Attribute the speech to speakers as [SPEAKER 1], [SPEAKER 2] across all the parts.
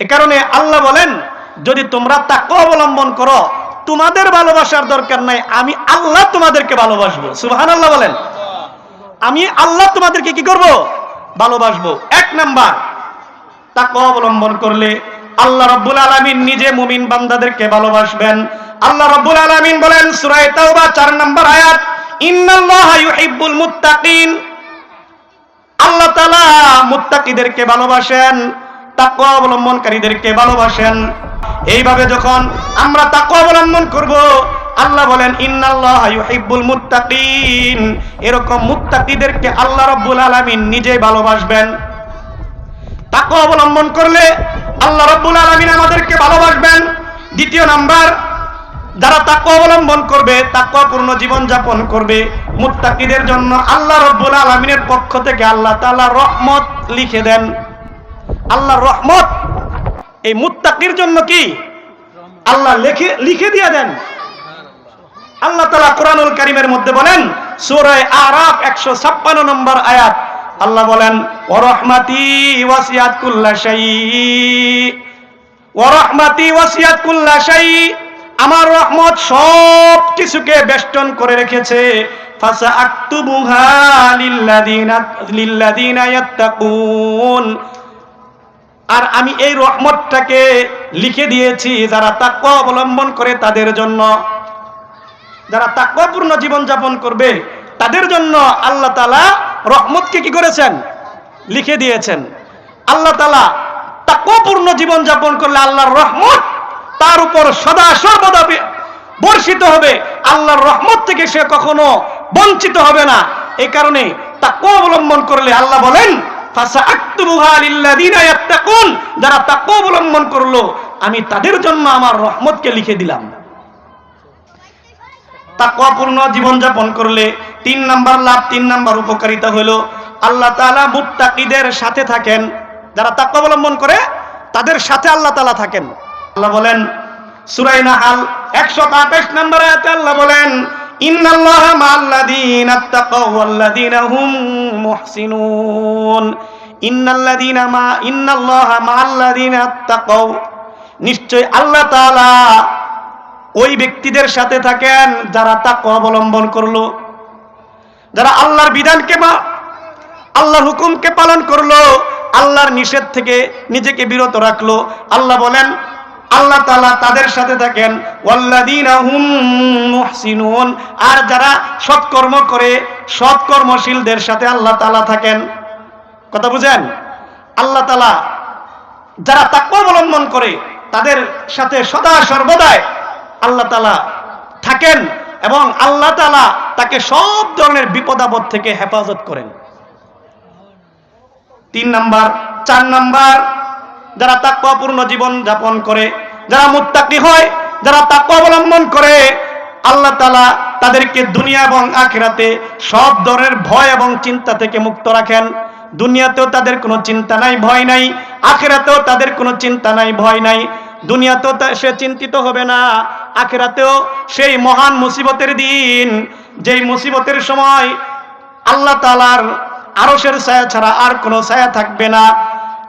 [SPEAKER 1] এ কারণে আল্লাহ বলেন, যদি তোমরা তাকে অবলম্বন করো, তোমাদের ভালোবাসার দরকার নাই, আমি আল্লাহ তোমাদেরকে ভালোবাসবো। সুবহান আল্লাহ বলেন। আমি আল্লাহ তোমাদেরকে কি করব? ভালোবাসবো। এক নাম্বার তাকে অবলম্বন করলে আল্লাহ রব্বুল আলামিন নিজে মুমিন বান্দাদেরকে ভালোবাসবেন। আল্লাহ রব্বুল আলামিন বলেন সূরা তাওবা 4 নম্বর আয়াত, ইন্নাল্লাহা মুত্তাকিন। আল্লাহ তাআলা মুত্তাকিদেরকে ভালোবাসেন। তাকওয়া অবলম্বনকারীদেরকে ভালোবাসেন। এইভাবে যখন আমরা তাকওয়া অবলম্বন করব, আল্লাহ বলেন, ইন্নাল্লাহ ইউহিব্বুল মুত্তাকিন। এরকম মুত্তাকিদেরকে আল্লাহ রাব্বুল আলামিন নিজেই ভালোবাসবেন। তাকওয়া অবলম্বন করলে আল্লাহ রাব্বুল আলামিন আমাদেরকে ভালোবাসবেন। দ্বিতীয় নাম্বার, যারা তাকওয়া অবলম্বন করবে, তাকওয়াপূর্ণ জীবন যাপন করবে, মুত্তাকিদের জন্য আল্লাহ রাব্বুল আলামিনের পক্ষ থেকে আল্লাহ তাআলা রহমত লিখে দেন। আল্লাহর রহমত। এই মুত্তাকির জন্য কি? আল্লাহ লিখে লিখে দিয়ে দেন। আল্লাহ তালা কোরআনুল কারিমের মধ্যে বলেন, সূরায়ে আরাফ একশো ছাপ্পান্ন নম্বর আয়াত। আল্লাহ বলেন ওরহমাতি ওয়াসিয়াত কুল্লা শাই ওরহমাতি ওয়াসিয়াত আমার রহমত সব কিছুকে বেষ্টন করে রেখেছে। ফাসা আক্তুবুহা লিল্লাযিনা লিল্লাযিনা ইয়াত্তাকুন। আর আমি এই রহমতটাকে লিখে দিয়েছি যারা তাকওয়া অবলম্বন করে তাদের জন্য। যারা তাকওয়াপূর্ণ জীবন যাপন করবে, তাদের জন্য আল্লাহ তালা রহমতকে কি করেছেন? লিখে দিয়েছেন। আল্লাহ তালা তাকওয়াপূর্ণ জীবন যাপন করলে আল্লাহর রহমত তার উপর সদা সর্বদা বর্ষিত হবে। আল্লাহর রহমত থেকে সে কখনো বঞ্চিত হবে না। এই কারণে তাকওয়া অবলম্বন করলে আল্লাহ বলেন যারা তাকওয়া অবলম্বন করল, আমি তাদের জন্য আমার রহমতকে লিখে দিলাম। তাকওয়াপূর্ণ জীবনযাপন করলে তিন নাম্বার লাভ, তিন নাম্বার উপকারিতা হলো, আল্লাহ তাআলা মুত্তাকিদের সাথে থাকেন। যারা তাকওয়া অবলম্বন করে, তাদের সাথে আল্লাহ তাআলা থাকেন। আল্লাহ বলেন, সূরা নাহাল 128 নম্বর আয়াতে আল্লাহ বলেন হুম মা নিশ্চয় আল্লাহ তাআলা ওই ব্যক্তিদের সাথে থাকেন যারা তাকে অবলম্বন করল, যারা আল্লাহর বিধানকে বা আল্লাহর হুকুমকে পালন করল, আল্লাহর নিষেধ থেকে নিজেকে বিরত রাখল। আল্লাহ বলেন আল্লাহ তালা তাদের সাথে থাকেন মুহসিনুন আর যারা সৎকর্ম করে, সৎকর্মশীলদের সাথে আল্লাহ তালা থাকেন। কথা বুঝেন? আল্লাহ তালা যারা তাকওয়া অবলম্বন করে, তাদের সাথে সদা সর্বদাই আল্লাহ তালা থাকেন এবং আল্লাহ তালা তাকে সব ধরনের বিপদ আপদ থেকে হেফাজত করেন। তিন নাম্বার, চার নাম্বার যারা তাকওয়াপূর্ণ জীবন যাপন করে, যারা মুত্তাকি হয়, যারা তাকওয়া অবলম্বন করে, আল্লাহ তালা তাদেরকে দুনিয়া এবং আখেরাতে সব ধরনের ভয় এবং চিন্তা থেকে মুক্ত রাখেন। দুনিয়াতেও তাদের কোনো চিন্তা নাই, ভয় নাই। আখেরাতেও তাদের কোনো চিন্তা নাই, ভয় নাই। দুনিয়াতেও সে চিন্তিত হবে না। আখেরাতেও সেই মহান মুসিবতের দিন, যেই মুসিবতের সময় আল্লাহ তালার আরশের ছায়া ছাড়া আর কোনো ছায়া থাকবে না।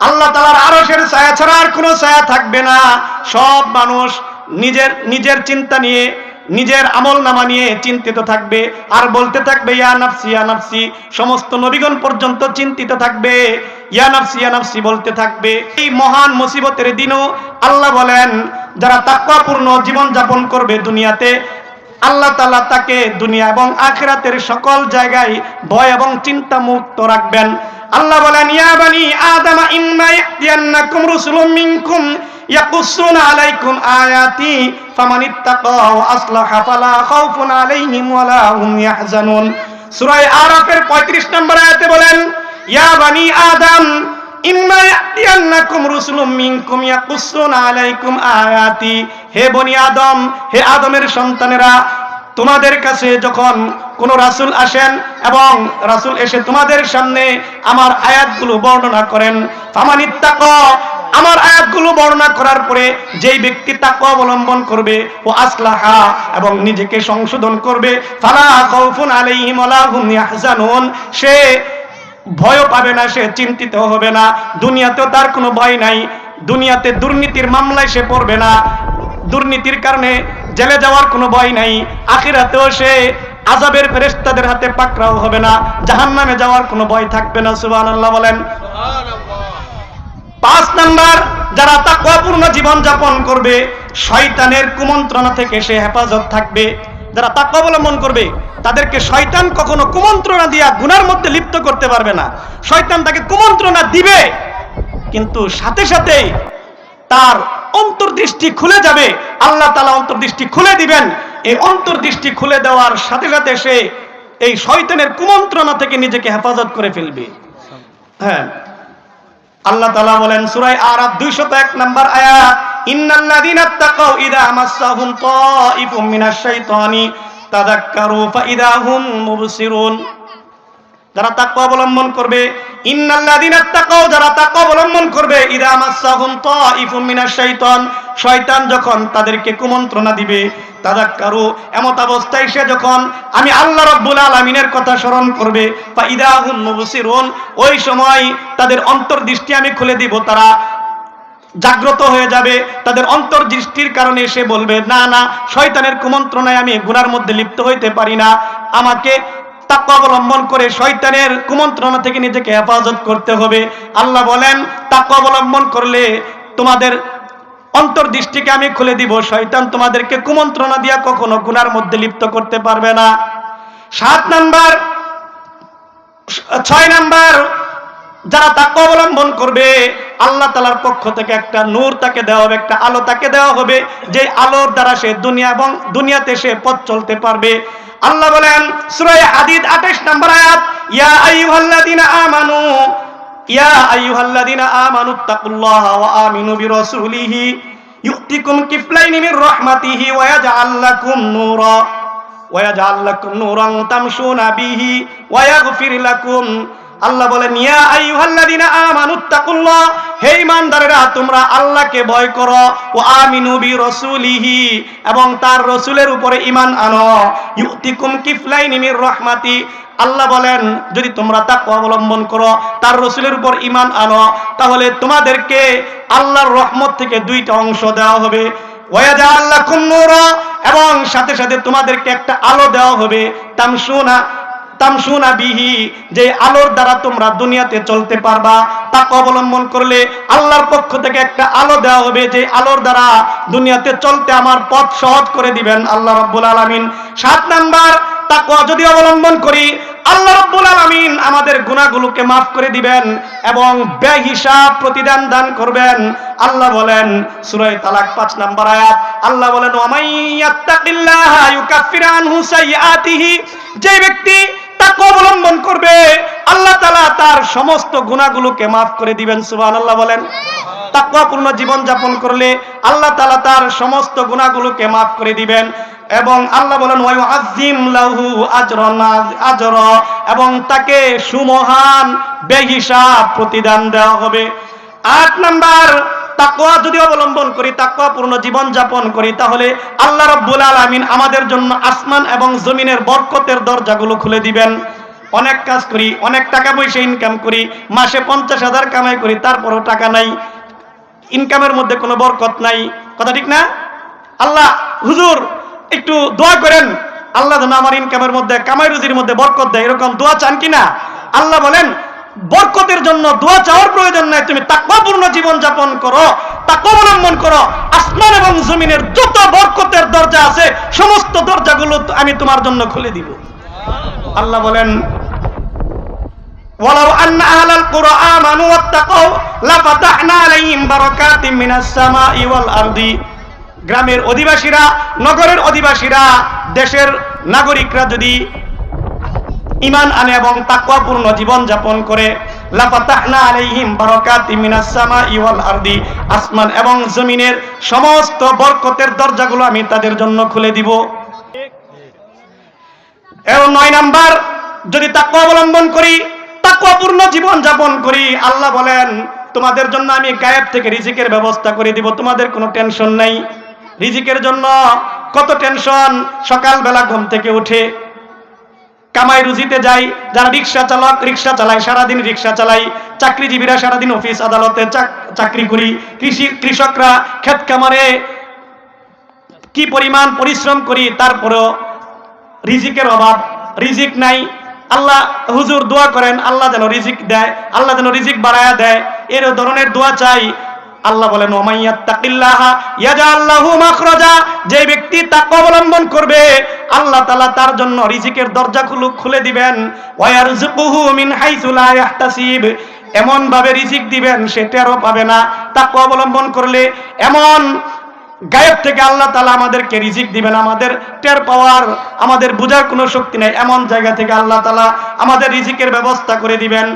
[SPEAKER 1] আল্লাহ তালার আরশের ছায়া ছাড়া আর কোনো ছায়া থাকবে না। সব মানুষ নিজের নিজের চিন্তা নিয়ে, নিজের আমল নামা নিয়ে চিন্তিত থাকবে। আর বলতে থাকবে, ইয়া নাফসি ইয়া নাফসি। সমস্ত নবীগণ পর্যন্ত চিন্তিত থাকবে। ইয়া নাফসি ইয়া নাফসি, বলতে থাকবে। এই মহান মুসিবতের দিনও আল্লাহ বলেন, যারা তাকওয়াপূর্ণ জীবন যাপন করবে দুনিয়াতে, আল্লাহ তালা তাকে দুনিয়া এবং আখিরাতের সকল জায়গায় ভয় এবং চিন্তা মুক্ত রাখবেন। আল্লাহ বলেন, ইয়া বানি আদামা, ইম্মা ইয়াতিয়ান্নাকুম রুসুলুম মিনকুম ইয়াকুসুনা আলাইকুম আয়াতি ফামানিত্তাকা ওয়া আসলাহা ফালা খাউফুন আলাইহিম ওয়ালা হুম ইয়াহজানুন। সূরা আরাফের 35 নম্বর আয়াতে বলেন, ইয়া বানি আদম, ইম্মা ইয়াতিয়ান্নাকুম রুসুলুম মিনকুম ইয়াকুসুনা আলাইকুম আয়াতি। হে বনি আদম, হে আদমের সন্তানেরা তোমাদের কাছে যখন কোন রাসূল আসেন এবং রাসূল এসে তোমাদের সামনে আমার আয়াতগুলো বর্ণনা করেন, ফামানিত্তাকা, আমার আয়াতগুলো বর্ণনা করার পরে যেই ব্যক্তি তাকওয়া অবলম্বন করবে, ও আসলাহা এবং নিজেকে সংশোধন করবে, ফালা সে ভয় পাবে না, সে চিন্তিত হবে না, দুনিয়াতেও তার কোনো ভয় নাই, দুনিয়াতে দুর্নীতির মামলায় সে পড়বে না, দুর্নীতির কারণে জেলে যাওয়ার কোনো ভয় নাই। আখিরাতেও সে আজাবের ফেরেশতাদের হাতে পাকড়াও হবে না। জাহান্নামে যাওয়ার কোনো ভয় থাকবে না সুবহানাল্লাহ বলেন। পাঁচ নাম্বার যারা তাকওয়াপূর্ণ জীবন যাপন করবে শয়তানের কুমন্ত্রণা থেকে সে হেফাজত থাকবে। যারা তাকওয়া অবলম্বন করবে তাদেরকে শয়তান কখনো কুমন্ত্রণা দিয়া গুনার মধ্যে লিপ্ত করতে পারবে না। শয়তান তাকে কুমন্ত্রণা দিবে কিন্তু সাথে সাথে তার অন্তর্দৃষ্টি খুলে যাবে। আল্লাহ তালা অন্তর্দৃষ্টি খুলে দিবেন। এই অন্তর্দৃষ্টি খুলে দেওয়ার সাথে সাথে সে এই শয়তানের কুমন্ত্রণা থেকে নিজেকে হেফাজত করে ফেলবে। হ্যাঁ। আল্লাহ তাআলা বলেন সূরা আরাফ 201 নম্বর আয়াত, ইন্নাল্লাযীনা তাকাউ ইযা মাসাহুম হুম মুবসিরুন। যারা তাকওয়া অবলম্বন করবে অন্তর্দৃষ্টি আমি খুলে দিব, তারা জাগ্রত হয়ে যাবে, তাদের অন্তর্দৃষ্টির কারণে সে বলবে, না না, শয়তানের কুমন্ত্রণায় আমি গুনার মধ্যে লিপ্ত হইতে পারি না, আমাকে তাকওয়া অবলম্বন করে শয়তানের কুমন্ত্রণা থেকে নিজেকে হেফাজত করতে হবে। আল্লাহ বলেন, তাকওয়া অবলম্বন করলে তোমাদের অন্তর্দৃষ্টিকে আমি খুলে দিব। শয়তান তোমাদেরকে কুমন্ত্রণা দিয়া কখনো গুনার মধ্যে লিপ্ত করতে পারবে না। সাত নাম্বার, ছয় নাম্বার, যারা তাকে অবলম্বন করবে, আল্লাহ তালার পক্ষ থেকে একটা নূর তাকে দেওয়া হবে, একটা আলো তাকে দেওয়া হবে, যে আলোর দ্বারা সে দুনিয়া এবং দুনিয়াতে সে পথ চলতে পারবে। আল্লাহ বলেন সুরায় হাদিদ 28 নম্বর আয়াত, ইয়া আইয়ুহাল্লাযীনা আমানু, ইয়া আইয়ুহাল্লাযীনা আমানু তাকুল্লাহ ওয়া আমিনু বিরাসূলিহি, ইউতিকুম কিফলাইনি মির রাহমাতিহি ওয়া ইয়াজআল লাকুম নূরা ওয়াজাল লাকুম নূরান তামশুনা বিহি ওয়া ইয়াগফির লাকুম। আল্লাহ বলেন হে তোমরা আল্লাহকে ভয় করো আমিনু এবং তার উপরে আনো। ইউতিকুম কিফলাইনি মির রাহমাতি। আল্লাহ বলেন, যদি তোমরা অবলম্বন করো, তার রসুলের উপর ঈমান আনো, তাহলে তোমাদেরকে আল্লাহর রহমত থেকে দুইটা অংশ দেওয়া হবে। লাকুম নূরা, এবং সাথে সাথে তোমাদেরকে একটা আলো দেওয়া হবে। তামসুনা তামসুনা বিহি, যে আলোর দ্বারা তোমরা দুনিয়াতে চলতে পারবা অবলম্বন করলে আল্লাহর পক্ষ থেকে একটা আলো দেওয়া হবে, যে আলোর দ্বারা দুনিয়াতে চলতে আমার পথ সহজ করে দিবেন আল্লাহ রাব্বুল আলামিন। সাত নাম্বার যদি অবলম্বন করি, আল্লাহ রাব্বুল আলামিন আমাদের গুনাহগুলোকে মাফ করে দিবেন এবং বেহিসাব প্রতিদান দান করবেন। আল্লাহ বলেন তালাক 5 নাম্বার আয়াত, আল্লাহ বলেন যে ব্যক্তি অবলম্বন করবে, আল্লাহ তাআলা তার সমস্ত গুনাহগুলোকে মাফ করে দিবেন, সুবহানাল্লাহ বলেন। তাকওয়াপূর্ণ জীবন যাপন করলে আল্লাহ তাআলা তার সমস্ত গুনাহগুলোকে মাফ করে দিবেন এবং আল্লাহ বলেন আজিম লাহু আজর, এবং তাকে সুমহান, বেহিসাব প্রতিদান দেওয়া হবে। আট নাম্বার তাকওয়া যদি অবলম্বন করি তাকওয়া পূর্ণ জীবন যাপন করি, তাহলে আল্লাহ রাব্বুল আলামিন আমাদের জন্য আসমান এবং জমিনের বরকতের দরজাগুলো খুলে দিবেন। অনেক কাজ করি, অনেক টাকা পয়সা ইনকাম করি, মাসে পঞ্চাশ হাজার কামাই করি, তারপরও টাকা নাই ইনকামের মধ্যে কোনো বরকত নাই। কথা ঠিক না? আল্লাহ, হুজুর, একটু দোয়া করেন। আল্লাহ যেন আমার ইনকামের মধ্যে, কামাই রুজির মধ্যে বরকত দেয়, এরকম দোয়া চান কিনা আল্লাহ বলেন বরকতের জন্য দোয়া চাওয়ার প্রয়োজন নাই তুমি তাকওয়াপূর্ণ জীবন যাপন করো তাকওয়া অবলম্বন করো আসমান এবং জমিনের যত বরকতের দরজা আছে সমস্ত দরজাগুলো আমি তোমার জন্য খুলে দিব আল্লাহ বলেন ولو أن أهل القرى آمنوا واتقوا لفتحنا عليهم بركات من السماء والأرض গ্রামের অধিবাসীরা নগরের অধিবাসীরা দেশের নাগরিকরা যদি ইমান আনে এবং তাকওয়াপূর্ণ জীবন যাপন করে। আসমান এবং জমিনের সমস্ত বরকতের দরজাগুলো আমি তাদের জন্য খুলে দিব। এবং নয় নাম্বার, যদি তাকওয়া অবলম্বন করি, তাকওয়াপূর্ণ জীবন যাপন করি, আল্লাহ বলেন, তোমাদের জন্য আমি গায়েব থেকে রিজিকের ব্যবস্থা করে দিব, তোমাদের কোনো টেনশন নাই। রিজিকের জন্য কত টেনশন? সকালবেলা ঘুম থেকে উঠে কামাই রুজিতে যাই, যারা রিক্সা চালক, রিক্সা চালায়, সারাদিন রিক্সা চালাই, চাকরিজীবীরা সারাদিন অফিস আদালতে চাকরি করি। কৃষি, কৃষকরা ক্ষেত খামারে কি পরিমাণ পরিশ্রম করি, তারপরেও রিজিকের অভাব, রিজিক নাই। আল্লাহ হুজুর দোয়া করেন, আল্লাহ যেন রিজিক দেয়, আল্লাহ যেন রিজিক বাড়ায়া দেয়। এর ধরনের দোয়া চাই। আল্লাহ বলেন যে ব্যক্তি তাকওয়া অবলম্বন করবে, আল্লাহ তালা তার জন্য রিজিকের দরজা খুলে দিবেন। মিন এমন ভাবে রিজিক দিবেন, সে টেরও পাবে না। তাকওয়া অবলম্বন করলে এমন গায়েব থেকে আল্লাহ তালা আমাদেরকে রিজিক দিবেন, আমাদের টের পাওয়ার, আমাদের বোঝার কোনো শক্তি নেই। এমন জায়গা থেকে আল্লাহ তালা আমাদের রিজিকের ব্যবস্থা করে দিবেন।